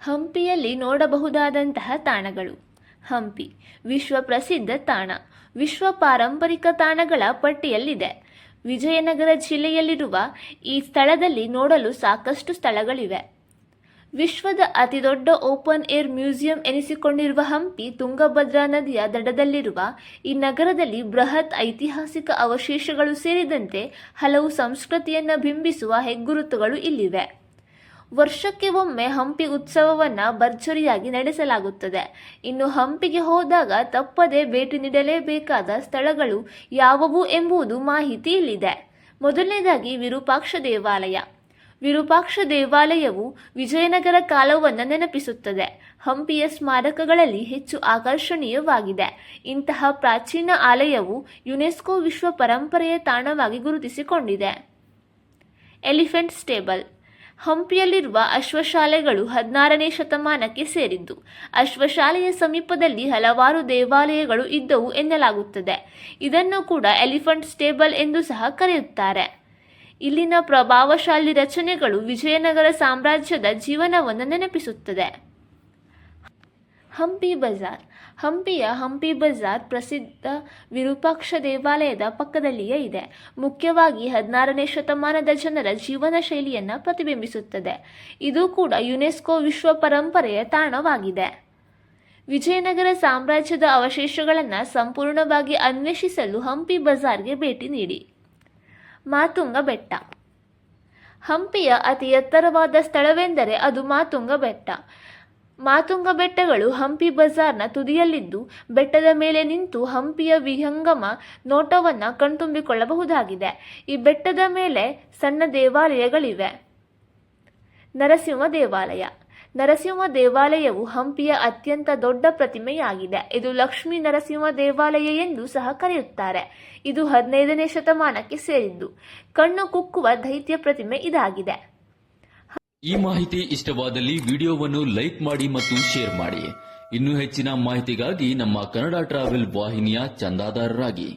ಹಂಪಿಯಲ್ಲಿ ನೋಡಬಹುದಾದಂತಹ ತಾಣಗಳು. ಹಂಪಿ, ವಿಶ್ವ ಪ್ರಸಿದ್ಧ ತಾಣ. ವಿಶ್ವ ಪಾರಂಪರಿಕ ತಾಣಗಳ ಪಟ್ಟಿಯಲ್ಲಿದೆ. ವಿಜಯನಗರ ಜಿಲ್ಲೆಯಲ್ಲಿರುವ ಈ ಸ್ಥಳದಲ್ಲಿ ನೋಡಲು ಸಾಕಷ್ಟು ಸ್ಥಳಗಳಿವೆ. ವಿಶ್ವದ ಅತಿದೊಡ್ಡ ಓಪನ್ ಏರ್ ಮ್ಯೂಸಿಯಂ ಎನಿಸಿಕೊಂಡಿರುವ ಹಂಪಿ ತುಂಗಭದ್ರಾ ನದಿಯ ದಡದಲ್ಲಿರುವ ಈ ನಗರದಲ್ಲಿ ಬೃಹತ್ ಐತಿಹಾಸಿಕ ಅವಶೇಷಗಳು ಸೇರಿದಂತೆ ಹಲವು ಸಂಸ್ಕೃತಿಯನ್ನು ಬಿಂಬಿಸುವ ಹೆಗ್ಗುರುತುಗಳು ಇಲ್ಲಿವೆ. ವರ್ಷಕ್ಕೆ ಒಮ್ಮೆ ಹಂಪಿ ಉತ್ಸವವನ್ನ ಭರ್ಜರಿಯಾಗಿ ನಡೆಸಲಾಗುತ್ತದೆ. ಇನ್ನು ಹಂಪಿಗೆ ಹೋದಾಗ ತಪ್ಪದೆ ಭೇಟಿ ನೀಡಲೇಬೇಕಾದ ಸ್ಥಳಗಳು ಯಾವುವು ಎಂಬುದು ಮಾಹಿತಿ ಇಲ್ಲಿದೆ ಮೊದಲನೇದಾಗಿ ವಿರೂಪಾಕ್ಷ ದೇವಾಲಯ. ವಿರೂಪಾಕ್ಷ ದೇವಾಲಯವು ವಿಜಯನಗರ ಕಾಲವನ್ನು ನೆನಪಿಸುತ್ತದೆ. ಹಂಪಿಯ ಸ್ಮಾರಕಗಳಲ್ಲಿ ಹೆಚ್ಚು ಆಕರ್ಷಣೀಯವಾಗಿದೆ. ಇಂತಹ ಪ್ರಾಚೀನ ಆಲಯವು ಯುನೆಸ್ಕೋ ವಿಶ್ವ ಪರಂಪರೆಯ ತಾಣವಾಗಿ ಗುರುತಿಸಿಕೊಂಡಿದೆ. ಎಲಿಫೆಂಟ್ ಸ್ಟೇಬಲ್ ಹಂಪಿಯಲ್ಲಿರುವ ಅಶ್ವಶಾಲೆಗಳು ಹದಿನಾರನೇ ಶತಮಾನಕ್ಕೆ ಸೇರಿದ್ದು. ಅಶ್ವಶಾಲೆಯ ಸಮೀಪದಲ್ಲಿ ಹಲವಾರು ದೇವಾಲಯಗಳು ಇದ್ದವು ಎನ್ನಲಾಗುತ್ತದೆ. ಇದನ್ನು ಕೂಡ ಎಲಿಫೆಂಟ್ ಸ್ಟೇಬಲ್ ಎಂದು ಸಹ ಕರೆಯುತ್ತಾರೆ. ಇಲ್ಲಿನ ಪ್ರಭಾವಶಾಲಿ ರಚನೆಗಳು ವಿಜಯನಗರ ಸಾಮ್ರಾಜ್ಯದ ಜೀವನವನ್ನು ನೆನಪಿಸುತ್ತದೆ. ಹಂಪಿ ಬಜಾರ್. ಹಂಪಿಯ ಹಂಪಿ ಬಜಾರ್ ಪ್ರಸಿದ್ಧ ವಿರೂಪಾಕ್ಷ ದೇವಾಲಯದ ಪಕ್ಕದಲ್ಲಿಯೇ ಇದೆ. ಮುಖ್ಯವಾಗಿ ಹದಿನಾರನೇ ಶತಮಾನದ ಜನರ ಜೀವನ ಶೈಲಿಯನ್ನು ಪ್ರತಿಬಿಂಬಿಸುತ್ತದೆ. ಇದು ಕೂಡ ಯುನೆಸ್ಕೋ ವಿಶ್ವ ಪರಂಪರೆಯ ತಾಣವಾಗಿದೆ. ವಿಜಯನಗರ ಸಾಮ್ರಾಜ್ಯದ ಅವಶೇಷಗಳನ್ನು ಸಂಪೂರ್ಣವಾಗಿ ಅನ್ವೇಷಿಸಲು ಹಂಪಿ ಬಜಾರ್ಗೆ ಭೇಟಿ ನೀಡಿ. ಮಾತುಂಗ ಬೆಟ್ಟ ಹಂಪಿಯ ಅತಿ ಎತ್ತರವಾದ ಸ್ಥಳವೆಂದರೆ ಅದು ಮಾತುಂಗ ಬೆಟ್ಟ ಮಾತುಂಗ ಬೆಟ್ಟಗಳು ಹಂಪಿ ಬಜಾರ್ನ ತುದಿಯಲ್ಲಿದ್ದು ಬೆಟ್ಟದ ಮೇಲೆ ನಿಂತು ಹಂಪಿಯ ವಿಹಂಗಮ ನೋಟವನ್ನು ಕಣ್ತುಂಬಿಕೊಳ್ಳಬಹುದಾಗಿದೆ. ಈ ಬೆಟ್ಟದ ಮೇಲೆ ಸಣ್ಣ ದೇವಾಲಯಗಳಿವೆ. ನರಸಿಂಹ ದೇವಾಲಯ. ನರಸಿಂಹ ದೇವಾಲಯವು ಹಂಪಿಯ ಅತ್ಯಂತ ದೊಡ್ಡ ಪ್ರತಿಮೆಯಾಗಿದೆ. ಇದು ಲಕ್ಷ್ಮೀ ನರಸಿಂಹ ದೇವಾಲಯ ಎಂದು ಸಹ ಕರೆಯುತ್ತಾರೆ. ಇದು ಹದಿನೈದನೇ ಶತಮಾನಕ್ಕೆ ಸೇರಿದ್ದು. ಕಣ್ಣು ಕುಕ್ಕುವ ದೈತ್ಯ ಪ್ರತಿಮೆ ಇದಾಗಿದೆ. ಈ ಮಾಹಿತಿ ಇಷ್ಟವಾದಲ್ಲಿ ವಿಡಿಯೋವನ್ನು ಲೈಕ್ ಮಾಡಿ ಮತ್ತು ಶೇರ್ ಮಾಡಿ. ಇನ್ನೂ ಹೆಚ್ಚಿನ ಮಾಹಿತಿಗಾಗಿ ನಮ್ಮ ಕನ್ನಡ ಟ್ರಾವೆಲ್ ವಾಹಿನಿಯ ಚಂದಾದಾರರಾಗಿ.